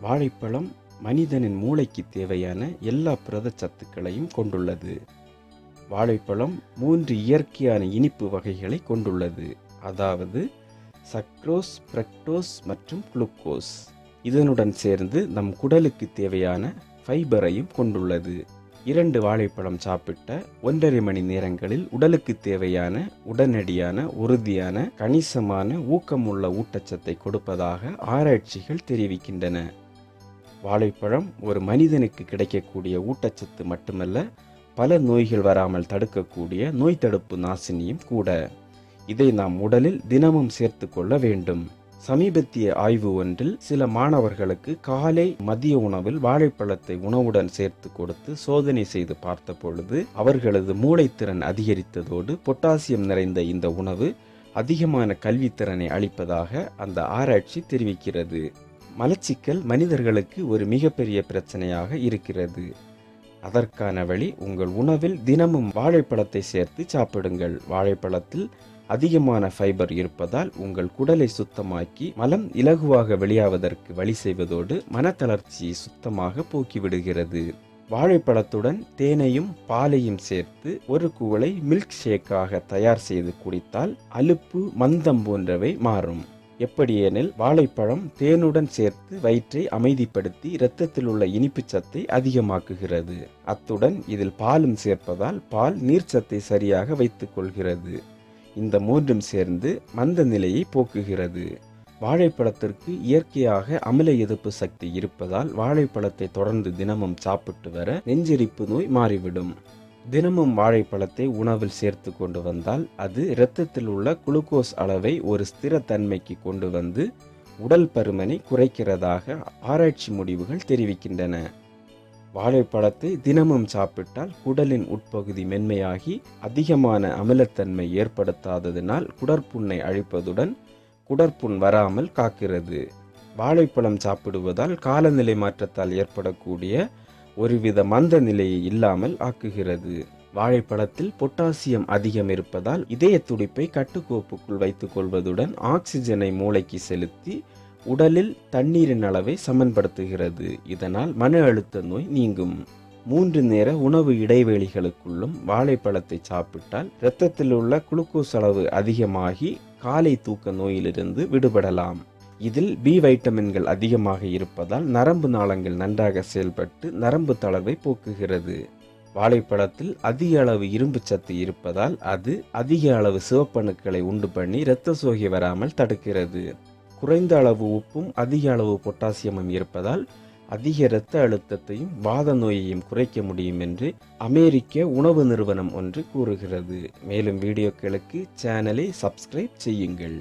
வாழைப்பழம் மனிதனின் மூளைக்கு தேவையான எல்லா புரத சத்துக்களையும் கொண்டுள்ளது. வாழைப்பழம் மூன்று இயற்கையான இனிப்பு வகைகளை கொண்டுள்ளது. அதாவது சக்ரோஸ் பிரக்டோஸ் மற்றும் குளுக்கோஸ். இதனுடன் சேர்ந்து நம் குடலுக்கு தேவையான ஃபைபரையும் கொண்டுள்ளது. இரண்டு வாழைப்பழம் சாப்பிட்ட ஒன்றரை மணி நேரங்களில் உடலுக்கு தேவையான உடனடியான உறுதியான கணிசமான ஊக்கமுள்ள ஊட்டச்சத்தை கொடுப்பதாக ஆராய்ச்சிகள் தெரிவிக்கின்றன. வாழைப்பழம் ஒரு மனிதனுக்கு கிடைக்கக்கூடிய ஊட்டச்சத்து மட்டுமல்ல பல நோய்கள் வராமல் தடுக்கக்கூடிய நோய் தடுப்பு நாசினியும் கூட. இதை நாம் உடலில் தினமும் சேர்த்து கொள்ள வேண்டும். சமீபத்திய ஆய்வு ஒன்றில் சில மாணவர்களுக்கு காலை மதிய உணவில் வாழைப்பழத்தை உணவுடன் சேர்த்து கொடுத்து சோதனை செய்து பார்த்த பொழுது அவர்களது மூளைத்திறன் அதிகரித்ததோடு பொட்டாசியம் நிறைந்த இந்த உணவு அதிகமான கல்வித்திறனை அளிப்பதாக அந்த ஆராய்ச்சி தெரிவிக்கிறது. மலச்சிக்கல் மனிதர்களுக்கு ஒரு மிகப்பெரிய பிரச்சனையாக இருக்கிறது. அதற்கான வழி உங்கள் உணவில் தினமும் வாழைப்பழத்தை சேர்த்து சாப்பிடுங்கள். வாழைப்பழத்தில் அதிகமான ஃபைபர் இருப்பதால் உங்கள் குடலை சுத்தமாக்கி மலம் இலகுவாக வெளியாவதற்கு வழி செய்வதோடு மனத்தளர்ச்சியை சுத்தமாக போக்கிவிடுகிறது. வாழைப்பழத்துடன் தேனையும் பாலையும் சேர்த்து ஒரு குவளை மில்க் ஷேக்காக தயார் செய்து குடித்தால் அலுப்பு மந்தம் போன்றவை மாறும். எப்படியெனில் வாழைப்பழம் தேனுடன் சேர்த்து வயிற்றை அமைதிப்படுத்தி இரத்தத்தில் உள்ள இனிப்பு சத்தை அதிகமாக்குகிறது. அத்துடன் இதில் பாலும் சேர்ப்பதால் பால் நீர்ச்சத்தை சரியாக வைத்துக் கொள்கிறது. இந்த மூன்றும் சேர்ந்து மந்த நிலையை போக்குகிறது. வாழைப்பழத்திற்கு இயற்கையாக அமில எதிர்ப்பு சக்தி இருப்பதால் வாழைப்பழத்தை தொடர்ந்து தினமும் சாப்பிட்டு வர நெஞ்செரிப்பு நோய் மாறிவிடும். தினமும் வாழைப்பழத்தை உணவில் சேர்த்து கொண்டு வந்தால் அது இரத்தத்தில் உள்ள குளுக்கோஸ் அளவை ஒரு ஸ்திரத்தன்மைக்கு கொண்டு வந்து உடல் பருமனை குறைக்கிறதாக ஆராய்ச்சி முடிவுகள் தெரிவிக்கின்றன. வாழைப்பழத்தை தினமும் சாப்பிட்டால் குடலின் உட்பகுதி மென்மையாகி அதிகமான அமிலத்தன்மை ஏற்படுத்தாததினால் குடற்புண்ணை அழிப்பதுடன் குடற்புண் வராமல் காக்கிறது. வாழைப்பழம் சாப்பிடுவதால் காலநிலை மாற்றத்தால் ஏற்படக்கூடிய ஒருவித மந்த நிலையை இல்லாமல் ஆக்குகிறது. வாழைப்பழத்தில் பொட்டாசியம் அதிகம் இருப்பதால் இதய துடிப்பை கட்டுக்கோப்புக்குள் வைத்துக் கொள்வதுடன் ஆக்சிஜனை மூளைக்கு செலுத்தி உடலில் தண்ணீரின் அளவை சமன்படுத்துகிறது. இதனால் மன அழுத்த நோய் நீங்கும். மூன்று நேர உணவு இடைவெளிகளுக்குள்ளும் வாழைப்பழத்தை சாப்பிட்டால் இரத்தத்தில் உள்ள குளுக்கோஸ் அளவு அதிகமாகி காலை தூக்க நோயிலிருந்து விடுபடலாம். இதில் பி வைட்டமின்கள் அதிகமாக இருப்பதால் நரம்பு நாளங்கள் நன்றாக செயல்பட்டு நரம்பு தளர்வை போக்குகிறது. வாழைப்பழத்தில் அதிக அளவு இரும்பு சத்து இருப்பதால் அது அதிக அளவு சிவப்பணுக்களை உண்டு பண்ணி இரத்த சோகை வராமல் தடுக்கிறது. குறைந்த அளவு உப்பும் அதிக அளவு பொட்டாசியமும் இருப்பதால் அதிக இரத்த அழுத்தத்தையும் வாத நோயையும் குறைக்க முடியும் என்று அமெரிக்க உணவு நிறுவனம் ஒன்று கூறுகிறது. மேலும் வீடியோக்களுக்கு சேனலை சப்ஸ்கிரைப் செய்யுங்கள்.